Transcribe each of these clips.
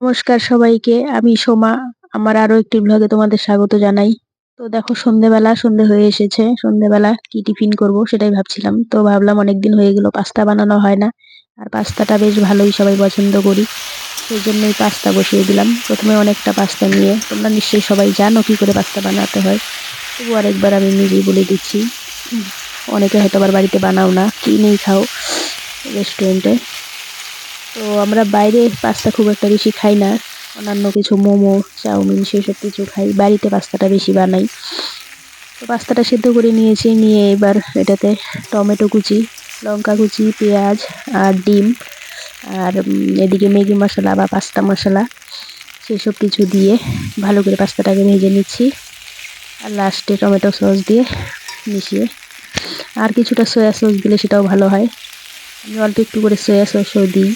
নমস্কার সবাইকে, আমি সোমা। আমার আরও একটি ব্লগে তোমাদের স্বাগত জানাই। তো দেখো, সন্ধেবেলা, সন্ধে হয়ে এসেছে। সন্ধেবেলা কি টিফিন করব সেটাই ভাবছিলাম। তো ভাবলাম অনেকদিন হয়ে গেল, পাস্তা বানানো হয় না। আর পাস্তাটা বেশ ভালোই সবাই পছন্দ করি। সেই জন্যই পাস্তা বসিয়ে দিলাম। প্রথমে অনেকটা পাস্তা নিয়ে, তোমরা নিশ্চয়ই সবাই জানো কি করে পাস্তা বানাতে হয়। তবু আরেকবার আমি নিজেই বলে দিচ্ছি। অনেকে হয়তো আবার বাড়িতে বানাও না কিনেই খাও রেস্টুরেন্টে তো আমরা বাইরে পাস্তা খুব একটা বেশি খাই না। অন্যান্য কিছু মোমো, চাউমিন সেসব কিছু খাই। বাড়িতে পাস্তাটা বেশি বানাই। তো পাস্তাটা সেদ্ধ করে নিয়েছি, নিয়ে এবার এটাতে টমেটো কুচি, লঙ্কা কুচি, পেঁয়াজ আর ডিম আর এদিকে ম্যাগি মশলা বা পাস্তা মশলা সেসব কিছু দিয়ে ভালো করে পাস্তাটাকে ভেজে নিচ্ছি আর লাস্টে টমেটো সস দিয়ে মিশিয়ে। আর কিছুটা সয়া সস দিলে সেটাও ভালো হয়। অল্প একটু করে সয়া সসও দিই।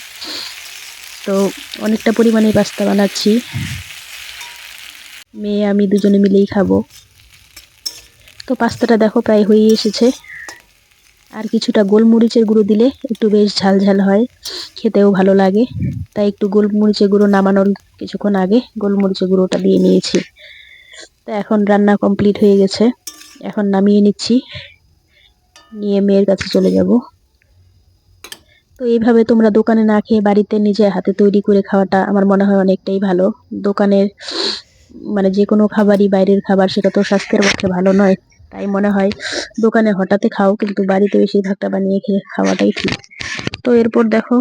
তো অনেকটা পরিমাণে পাস্তা বানাচ্ছি। মেয়ে, আমি দুজনে মিলেই খাব। তো পাস্তাটা দেখো প্রায় হয়ে এসেছে। আর কিছুটা গোলমরিচের গুঁড়ো দিলে একটু বেশ ঝাল ঝাল হয়। খেতেও ভালো লাগে। তাই একটু গোলমরিচের গুঁড়ো নামানোর কিছুক্ষণ আগে গোলমরিচের গুঁড়োটা দিয়ে নিয়েছি। তো এখন রান্না কমপ্লিট হয়ে গেছে। এখন নামিয়ে নিচ্ছি। নিয়ে মেয়ের কাছে চলে যাব। তো এইভাবে তোমরা দোকানে না খেয়ে বাড়িতে নিজে হাতে তৈরি করে খাওয়াটা আমার মনে হয় অনেকটাই ভালো। দোকানের মানে যে কোনো খাবারই বাইরের খাবার, সেটা তো স্বাস্থ্যের পক্ষে ভালো নয়। তাই মনে হয় দোকানে হঠাৎ খাও, কিন্তু বাড়িতে বেশিরভাগটা বানিয়ে খেয়ে খাওয়াটাই ঠিক। তো এরপর দেখো,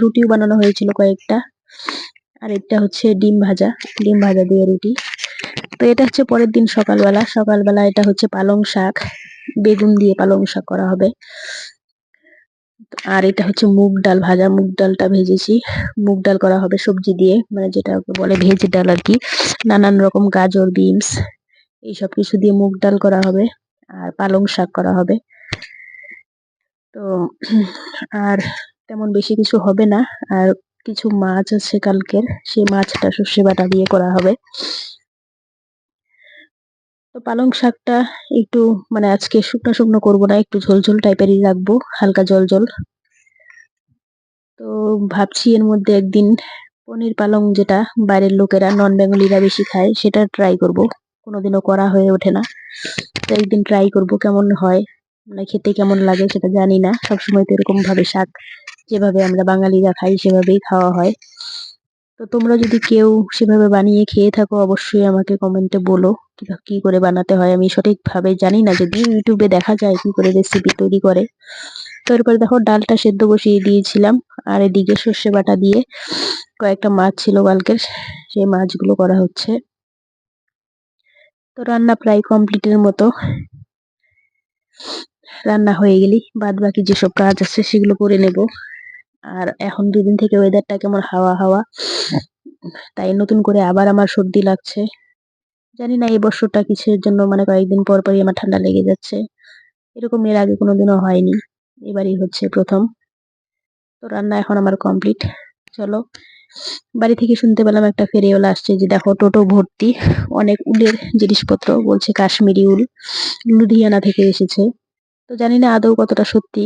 রুটিও বানানো হয়েছিল কয়েকটা। আর একটা হচ্ছে ডিম ভাজা ডিম ভাজা দিয়ে রুটি। তো এটা হচ্ছে পরের দিন সকালবেলা। সকালবেলা এটা হচ্ছে পালং শাক। বেগুন দিয়ে পালং শাক করা হবে। আর এটা হচ্ছে মুগ ডাল ভাজা। মুগ ডালটা ভেজেছি। মুগ ডাল করা হবে সবজি দিয়ে মানে যেটা বলে ভেজ ডাল আর কি। নানান রকম গাজর, বিনস, এইসব কিছু দিয়ে মুগ ডাল করা হবে আর পালং শাক করা হবে। তো আর তেমন বেশি কিছু হবে না। আর কিছু মাছ আছে কালকের, সেই মাছটা সর্ষে বাটা দিয়ে করা হবে। তো পালং শাকটা একটু মানে আজকে শুকনো শুকনো করব না, একটু ঝোল ঝোল টাইপেরই রাখব, হালকা জল জল। তো ভাবছি এর মধ্যে একদিন পনির পালং যেটা বাইরের লোকেরা নন বেঙ্গলিরা বেশি খায়, সেটা ট্রাই করব। কোনোদিনও করা হয়ে ওঠে না। তো একদিন ট্রাই করব কেমন হয় মানে খেতে কেমন লাগে সেটা জানি না। সবসময় তো এরকম ভাবে শাক যেভাবে আমরা বাঙালিরা খাই, সেভাবেই খাওয়া হয়। তো তোমরা যদি কেউ সেভাবে বানিয়ে খেয়ে থাকো, অবশ্যই আমাকে কমেন্টে বলো কি করে বানাতে হয়। আমি সঠিকভাবে জানি না, যদি ইউটিউবে দেখা যায় কি করে রেসিপি তৈরি করে। তো এরপরে দেখো, ডালটা সেদ্ধ বসিয়ে দিয়েছিলাম, আর এদিকে সর্ষে বাটা দিয়ে কয়েকটা মাছ ছিল কালকের সেই মাছগুলো করা হচ্ছে। তো রান্না প্রায় কমপ্লিটের মতো। রান্না হয়ে গেলি বাদ বাকি যেসব কাজ আছে সেগুলো করে নেব। আর এখন দুদিন থেকে ওয়েদারটা কেমন হাওয়া হাওয়া, তাই নতুন করে আবার আমার সর্দি লাগছে। জানি না এই বছরটা কিসের জন্য মানে কয়েকদিন পর পরই আমার ঠান্ডা লেগে যাচ্ছে। এরকম এর আগে কোনোদিনও হয়নি, এবারই হচ্ছে প্রথম। তো রান্না এখন আমার কমপ্লিট চলো, বাড়ি থেকে শুনতে পেলাম একটা ফেরিওয়ালা আসছে যে দেখো টোটো ভর্তি, অনেক উলের জিনিসপত্র, বলছে কাশ্মীরি উল, লুধিয়ানা থেকে এসেছে। তো জানি না আদৌ কতটা সত্যি,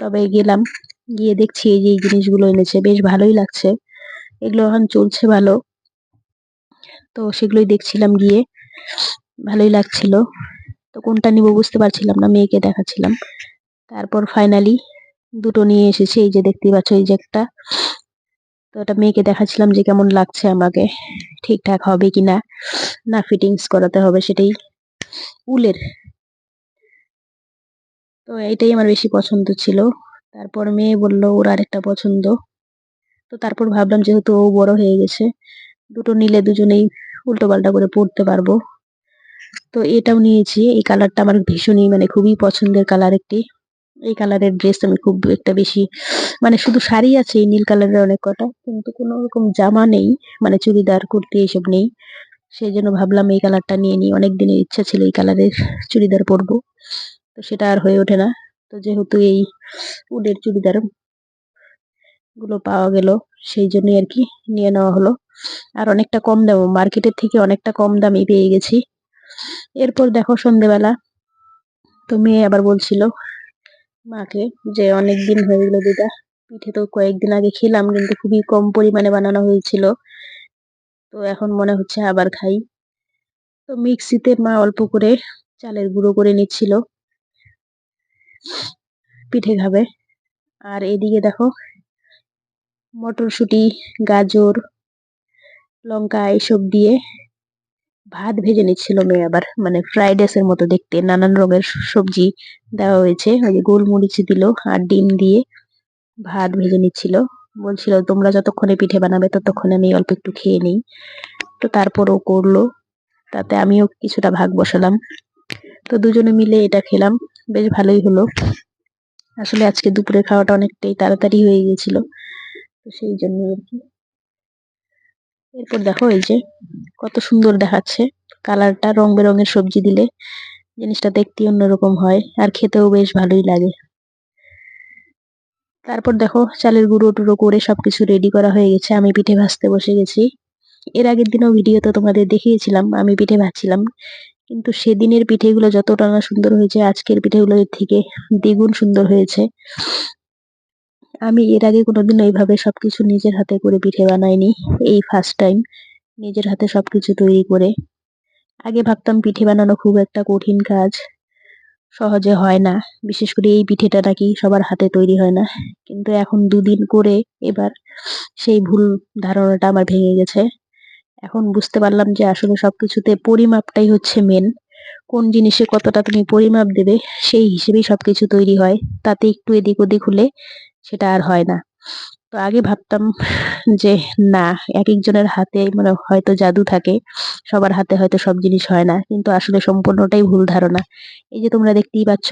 তবে গেলাম। গিয়ে দেখছি এই যে এই জিনিসগুলো এনেছে, বেশ ভালোই লাগছে। এগুলো এখন চলছে ভালো। তো সেগুলোই দেখছিলাম গিয়ে, ভালোই লাগছিল। তো কোনটা নিব বুঝতে পারছিলাম না, মেয়েকে দেখাচ্ছিলাম। তারপর ফাইনালি দুটো নিয়ে এসেছি, এই যে দেখতেই পাচ্ছ, এই যে একটা। তো ওটা মেয়েকে দেখাচ্ছিলাম যে কেমন লাগছে আমাকে, ঠিকঠাক হবে কি না না ফিটিংস করাতে হবে সেটাই, উলের। তো এটাই আমার বেশি পছন্দ ছিল। তারপর মেয়ে বলল, ওর আরেকটা পছন্দ। তো তারপর ভাবলাম যেহেতু ও বড় হয়ে গেছে, দুটো নিলে দুজনেই উল্টো পাল্টা করে পড়তে পারব। তো এটাও নিয়েছি। এই কালারটা আমার ভীষণই মানে খুবই পছন্দের কালার একটি। এই কালারের ড্রেস আমি খুব একটা বেশি মানে শুধু শাড়ি আছে, এই নীল কালারের অনেক কটা, কিন্তু কোনো রকম জামা নেই মানে চুড়িদার, কুর্তি এইসব নেই। সেই জন্য ভাবলাম এই কালারটা নিয়ে নিই। অনেক দিনের ইচ্ছা ছিল এই কালারের চুড়িদার পরবো, তো সেটা আর হয়ে ওঠে না। তো যেহেতু এই উডের চুড়িদারগুলো পাওয়া গেল, সেই জন্যই আর কি নিয়ে নেওয়া হলো। আর অনেকটা কম দাম মার্কেটের থেকে অনেকটা কম দামে পেয়ে গেছি। এরপর দেখো সন্ধেবেলা, তো মেয়ে আবার বলছিল মাকে যে অনেক দিন হয়ে গেলো দিদা পিঠে তো কয়েকদিন আগে খেলাম কিন্তু খুবই কম পরিমাণে বানানো হয়েছিল। তো এখন মনে হচ্ছে আবার খাই। তো মিক্সিতে মা অল্প করে চালের গুঁড়ো করে নিচ্ছিল। পিঠে খাবে। আর এদিকে দেখো, মটরশুঁটি, গাজর, লঙ্কা এইসব দিয়ে ভাত ভেজে নিচ্ছিল মেয়ে আবার। মানে ফ্রাইড রাইসের মতো দেখতে। নানান রঙের সবজি দেওয়া হয়েছে। ওই যে গোলমরিচ দিল আর ডিম দিয়ে ভাত ভেজে নিচ্ছিল। বলছিল, তোমরা যতক্ষণে পিঠে বানাবে ততক্ষণে আমি অল্প একটু খেয়ে নিই। তো তারপরও করল। তাতে আমিও কিছুটা ভাগ বসালাম। তো দুজনে মিলে এটা খেলাম। বেশ ভালোই হলো। আসলে আজকে দুপুরে খাওয়াটা অনেকটাই তাড়াতাড়ি হয়ে গেছিল, তো সেই জন্য আর কি। এরপর দেখো এই যে কত সুন্দর দেখাচ্ছে কালারটা রং বেরঙের সবজি দিলে জিনিসটা দেখতে অন্যরকম হয় আর খেতেও বেশ ভালোই লাগে। তারপর দেখো চালের গুঁড়ো টুড়ো করে সবকিছু রেডি করা হয়ে গেছে, আমি পিঠে ভাজতে বসে গেছি। এর আগের দিনও ভিডিওতে তোমাদের দেখিয়েছিলাম, আমি পিঠে ভাজছিলাম। কিন্তু সেদিনের পিঠেগুলো যতটা না সুন্দর হয়েছে, আজকের পিঠেগুলো এর থেকে দ্বিগুণ সুন্দর হয়েছে। আমি এর আগে কোনোদিন এইভাবে সবকিছু নিজের হাতে করে পিঠে বানাইনি, এই ফার্স্ট টাইম নিজের হাতে সবকিছু তৈরি করে। আগে ভাবতাম পিঠে বানানো খুব একটা কঠিন কাজ সহজে হয় না, বিশেষ করে এই পিঠেটা নাকি সবার হাতে তৈরি হয় না। কিন্তু এখন দুদিন করে এবার সেই ভুল ধারণাটা আমার ভেঙে গেছে। এখন বুঝতে পারলাম যে আসলে সবকিছুতে পরিমাপটাই হচ্ছে মেন কোন জিনিসে কতটা তুমি পরিমাপ দেবে, সেই হিসেবেই সবকিছু তৈরি হয়। তাতে একটু এদিক ওদিক হলে সেটা আর হয় না। তো আগে ভাবতাম যে, না এক একজনের হাতে মানে হয়তো জাদু থাকে, সবার হাতে হয়তো সব জিনিস হয় না। কিন্তু আসলে সম্পূর্ণটাই ভুল ধারণা। এই যে তোমরা দেখতেই পাচ্ছ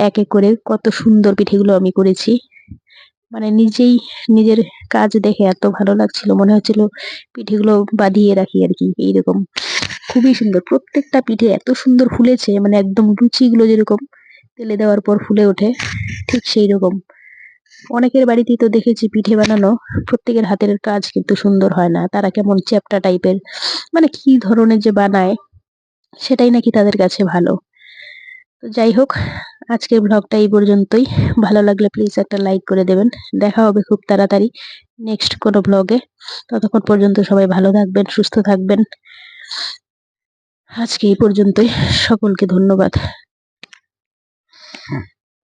এক এক করে কত সুন্দর পিঠেগুলো আমি করেছি। মানে নিজেই নিজের কাজ দেখে এত ভালো লাগছিল। মনে হচ্ছিল পিঠেগুলো বাঁধিয়ে রাখি আর কি, এইরকম। খুবই সুন্দর। প্রত্যেকটা পিঠে এত সুন্দর ফুলেছে মানে একদম লুচিগুলো যেরকম তেলে দেওয়ার পর ফুলে ওঠে, ঠিক সেই রকম অনেকের বাড়িতেই তো দেখেছি পিঠে বানানো, প্রত্যেকের হাতের কাজ কিন্তু সুন্দর হয় না। তারা কেমন চ্যাপটা টাইপের মানে কি ধরনের যে বানায়, সেটাই নাকি তাদের কাছে ভালো। তো যাই হোক, আজকের ব্লগটা এই পর্যন্তই। ভালো লাগলে প্লিজ একটা লাইক করে দেবেন। দেখা হবে খুব তাড়াতাড়ি নেক্সট কোনো ব্লগে ততক্ষণ পর্যন্ত সবাই ভালো থাকবেন, সুস্থ থাকবেন। আজকে এই পর্যন্তই। সকলকে ধন্যবাদ।